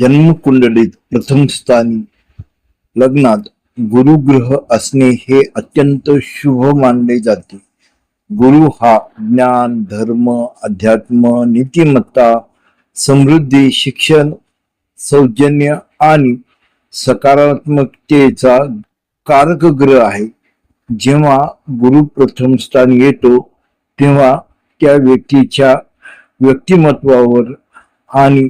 जन्मकुंडलीत प्रथम स्थानी लग्नात गुरुग्रह असणे हे अत्यंत शुभ मानले जाते. गुरु हा ज्ञान धर्म अध्यात्म नीतिमत्ता समृद्धी शिक्षण सौजन्य आणि सकारात्मकतेचा कारक ग्रह आहे. जेव्हा गुरु प्रथम स्थान येतो तेव्हा त्या व्यक्तीच्या व्यक्तिमत्वावर आणि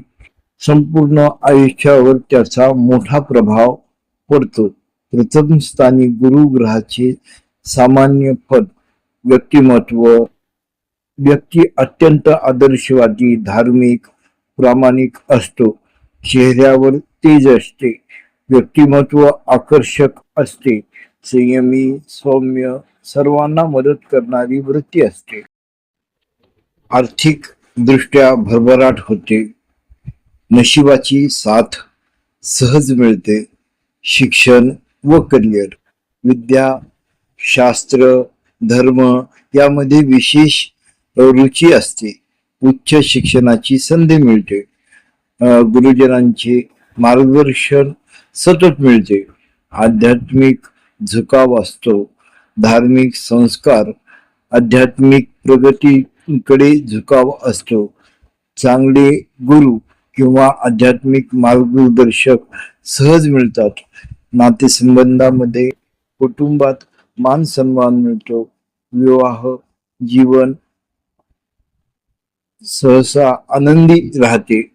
संपूर्ण आयुष्यावर त्याचा मोठा प्रभाव पडतो. प्रथम स्थानी गुरुग्रहाचे सामान्य पद व्यक्तिमत्व व्यक्ती अत्यंत आदर्शवादी धार्मिक प्रामाणिक असतो. चेहऱ्यावर तेज असते व्यक्तिमत्व आकर्षक असते संयमी सौम्य सर्वांना मदत करणारी वृत्ती असते. आर्थिक दृष्ट्या भरभराट होते. नशिबाची साथ सहज मिळते. शिक्षण व करिअर विद्या शास्त्र धर्म यामध्ये विशेष रुची असते. उच्च शिक्षणाची संधी मिळते. गुरुजनांचे मार्गदर्शन सतत मिळते. आध्यात्मिक झुकाव असतो. धार्मिक संस्कार आध्यात्मिक प्रगतीकडे झुकाव असतो. चांगले गुरु किंवा आध्यात्मिक मार्गदर्शक सहज मिळतात. नातेसंबंधामध्ये कुटुंबात मान सन्मान मिळतो. विवाह जीवन सहसा आनंदी राहते.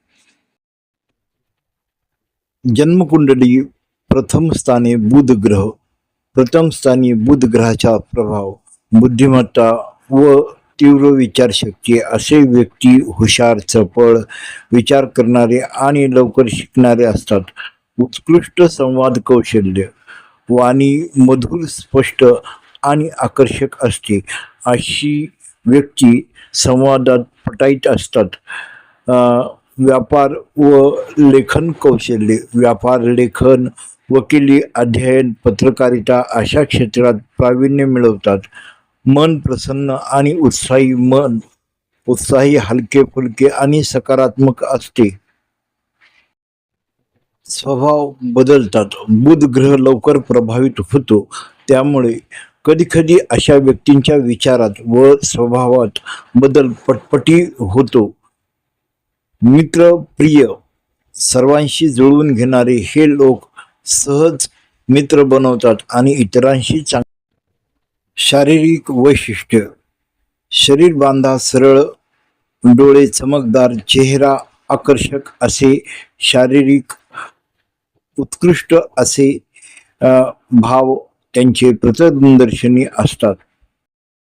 जन्मकुंडली प्रथम स्थानी बुध ग्रह प्रथम स्थानी बुध ग्रहाचा प्रभाव बुद्धिमत्ता व तीव्र विचारशक्ती असे व्यक्ती हुशार चपळ विचार करणारे आणि लवकर शिकणारे असतात. उत्कृष्ट संवाद कौशल्य वाणी मधुर स्पष्ट आणि आकर्षक असते. अशी व्यक्ती संवादात पटाईत असतात. व्यापार व लेखन कौशल्य व्यापार लेखन वकिली अध्ययन पत्रकारिता अशा क्षेत्रात प्रावीण्य मिळवतात. मन प्रसन्न आणि उत्साही मन उत्साही हलके फुलके आणि सकारात्मक असते. स्वभाव बदलतात. बुध ग्रह लवकर प्रभावित होतो. त्यामुळे कधीकधी अशा व्यक्तींच्या विचारात व स्वभावात बदल पटपटी होतो. मित्र प्रिय सर्वांशी जुळवून घेणारे हे लोक सहज मित्र बनवतात आणि इतरांशी चांग शारीरिक वैशिष्ट्य. शरीर बांधा सरळ डोळे चमकदार चेहरा आकर्षक असे शारीरिक उत्कृष्ट असे भाव त्यांचे प्रतदर्शनी असतात.